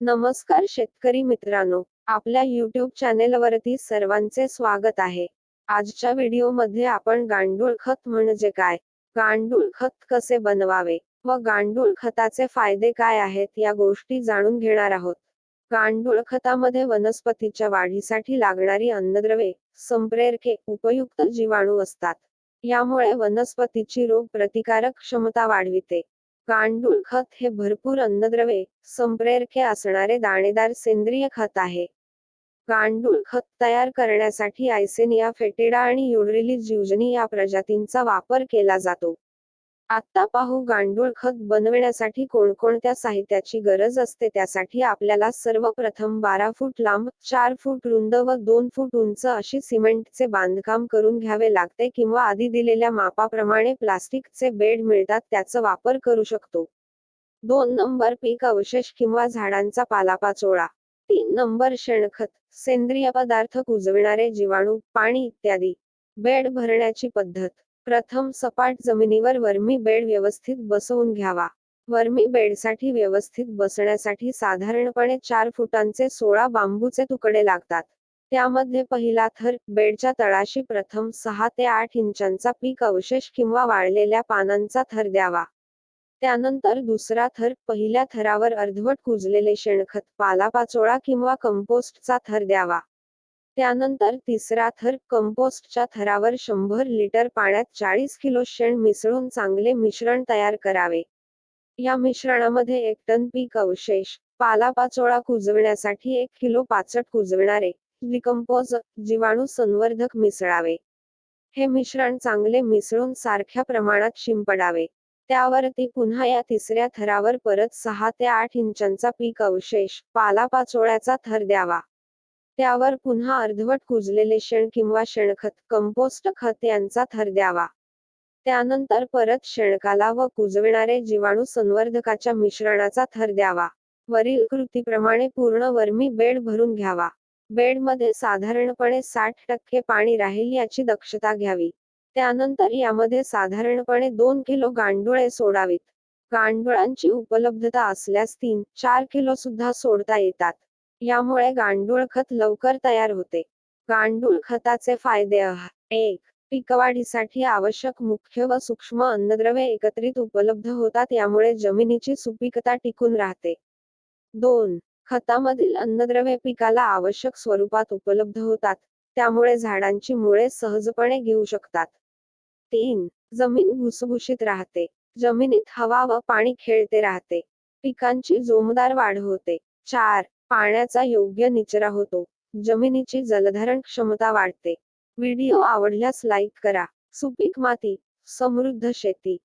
नमस्कार शेतकरी मित्रांनो आपल्या युट्यूब चॅनेलवरती सर्वांचे स्वागत आहे. आजच्या व्हिडिओमध्ये आपण गांडूळ खत म्हणजे काय? गांडूळ खत कसे बनवावे? व गांडूळ खताचे फायदे काय आहेत या गोष्टी जाणून घेणार आहोत. गांडूळ खतामध्ये वनस्पतीच्या वाढीसाठी लागणारी अन्नद्रव्ये संप्रेरके उपयुक्त जीवाणू असतात. यामुळे वनस्पतीची रोग प्रतिकारक क्षमता वाढविते. गांडूळ खत हे भरपूर अन्नद्रव्ये संप्रेरके असणारे दाणेदार सेंद्रिय खत आहे. गांडूळ खत तयार करण्यासाठी आयसेनिया फेटेडा आणि युड्रिली ज्युजनी या प्रजातींचा वापर केला जातो. आता पाहू गांडूळ खत बनविण्यासाठी कोणकोणत्या साहित्याची गरज असते त्यासाठी आपल्याला सर्वप्रथम बारा फूट लांब चार फूट रुंद व दोन फूट उंच अशी सिमेंटचे बांधकाम करून घ्यावे लागते किंवा आधी दिलेल्या मापाप्रमाणे प्लास्टिकचे बेड मिळतात त्याचा वापर करू शकतो. दोन नंबर पीक अवशेष किंवा झाडांचा पालापाचोळा. तीन नंबर शेणखत सेंद्रिय पदार्थ कुजविणारे जीवाणू पाणी इत्यादी. बेड भरण्याची पद्धत. प्रथम सपाट जमिनीवर वर्मी बेड व्यवस्थित बसवून घ्यावा. वर्मी बेडसाठी व्यवस्थित बसण्यासाठी साधारणपणे चार फुटांचे सोळा बांबूचे तुकडे लागतात. त्यामध्ये पहिला थर बेडच्या तळाशी प्रथम सहा ते आठ इंचांचा पीक अवशेष किंवा वाळलेल्या पानांचा थर द्यावा. त्यानंतर दुसरा थर पहिल्या थरावर अर्धवट कुजलेले शेणखत पालापाचोळा किंवा कंपोस्टचा थर द्यावा. त्यानंतर तिसरा थर कंपोस्टच्या थरावर शंभर लिटर पाण्यात चाळीस किलो शेण मिसळून चांगले मिश्रण तयार करावे. या मिश्रणामध्ये एक टन पीक अवशेष पालापाचोळा कुजविण्यासाठी एक किलो पाचट कुजविणारे डिकम्पोज जीवाणू संवर्धक मिसळावे. हे मिश्रण चांगले मिसळून सारख्या प्रमाणात शिंपडावे. त्यावरती पुन्हा या तिसऱ्या थरावर परत सहा ते आठ इंचांचा पीक अवशेष पालापाचोळ्याचा थर द्यावा. त्यावर पुन्हा अर्धवट कुजलेले शेण किंवा शेणखत कंपोस्ट खत यांचा थर द्यावा. त्यानंतर परत शेणकाला व कुजविणारे जीवाणू संवर्धकाच्या मिश्रणाचा थर द्यावा. वरील कृतीप्रमाणे पूर्ण वर्मी बेड भरून घ्यावा. बेडमध्ये साधारणपणे साठ टक्के पाणी राहील याची दक्षता घ्यावी. त्यानंतर यामध्ये साधारणपणे दोन किलो गांडुळे सोडावीत. गांडुळांची उपलब्धता असल्यास तीन चार किलो सुद्धा सोडता येतात. यामुळे गांडूळ खत लवकर तयार होते. गांडूळ खताचे फायदे एक पिकवाढीसाठी आवश्यक मुख्य व सूक्ष्म अन्नद्रव्ये एकत्रित उपलब्ध होतात यामुळे जमिनीची सुपीकता टिकून राहते. दोन खतामधील अन्नद्रव्ये पिकाला आवश्यक स्वरूपात उपलब्ध होतात त्यामुळे झाडांची मुळे सहजपणे घेऊ शकतात. तीन जमीन भुसभुशीत राहते जमिनीत हवा व पाणी खेळते राहते पिकांची जोमदार वाढ होते. चार पाण्याचा योग्य निचरा होतो. जमिनीची जलधारण क्षमता वाढते. व्हिडिओ आवडल्यास लाईक करा. सुपीक माती समृद्ध शेती.